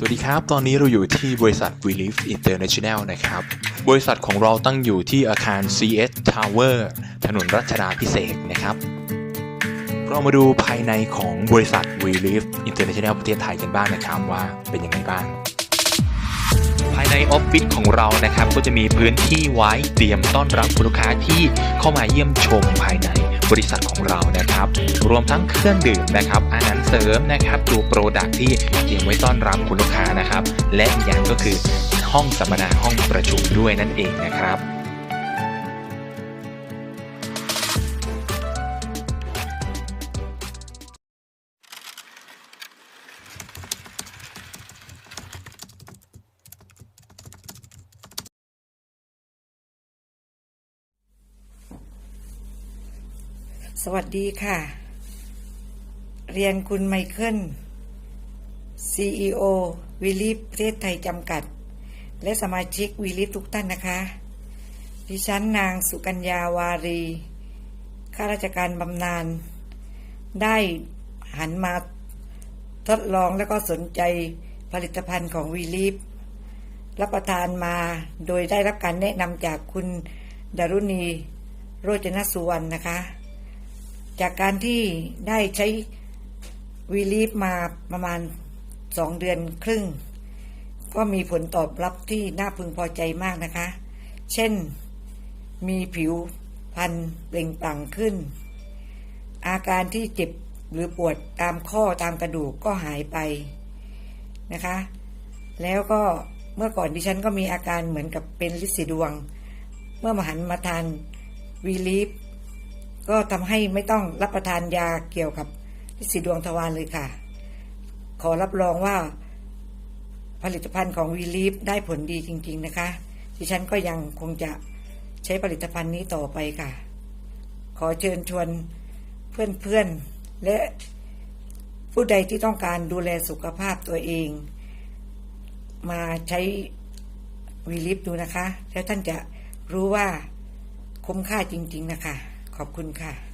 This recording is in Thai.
สวัสดีครับ ตอนนี้เราอยู่ที่บริษัท w e l i v e International นะครับ บริษัทของเราตั้งอยู่ที่อาคาร CS Tower ถนนรัชดาพิเศษนะครับ เรามาดูภายในของบริษัท w e l i v e International ประเทศไทยกันบ้างนะครับว่าเป็นยังไงบ้างายในออฟฟิศของเรานะครับ ก็จะมีพื้นที่ไว้เตรียมต้อนรับลูกค้าที่เข้ามาเยี่ยมชมภายในบริษัทของเรานะครับ รวมทั้งเครื่องดื่มนะครับ อาหารเสริมนะครับตัวโปรดักที่เตรียมไว้ต้อนรับคุณลูกค้านะครับ และอีกอย่างก็คือห้องสัมมนาห้องประชุมด้วยนั่นเองนะครับ สวัสดีค่ะ เรียนคุณไมเคิล CEO วิลิฟประเทศไทยจำกัด และสมาชิกวิลิฟทุกท่านนะคะ ดิฉันนางสุกัญญาวารี ข้าราชการบำนาญ ได้หันมาทดลองแล้วก็สนใจผลิตภัณฑ์ของวีลิฟรับประทานมาโดยได้รับการแนะนำจากคุณดารุณี โรจนสุวรรณนะคะ จากการที่ได้ใช้วีลีฟมาประมาณสองเดือนครึ่ง ก็มีผลตอบรับที่น่าพึงพอใจมากนะคะ เช่นมีผิวพันเปล่งปลั่งขึ้น อาการที่เจ็บหรือปวดตามข้อตามกระดูกก็หายไปนะคะ แล้วก็เมื่อก่อนดิฉันก็มีอาการเหมือนกับเป็นลิสีดวง เมื่อมาหันมาทานวีลีฟ ก็ทำให้ไม่ต้องรับประทานยาเกี่ยวกับลิสีดวงทวารเลยค่ะ ขอรับรองว่าผลิตภัณฑ์ของวีลีฟได้ผลดีจริง ๆนะคะ ดิฉันก็ยังคงจะใช้ผลิตภัณฑ์นี้ต่อไปค่ะ ขอเชิญชวนเพื่อนๆ และผู้ใดที่ต้องการดูแลสุขภาพตัวเอง มาใช้วีลิฟดูนะคะ แล้วท่านจะรู้ว่าคุ้มค่าจริง ๆ นะคะ ขอบคุณค่ะ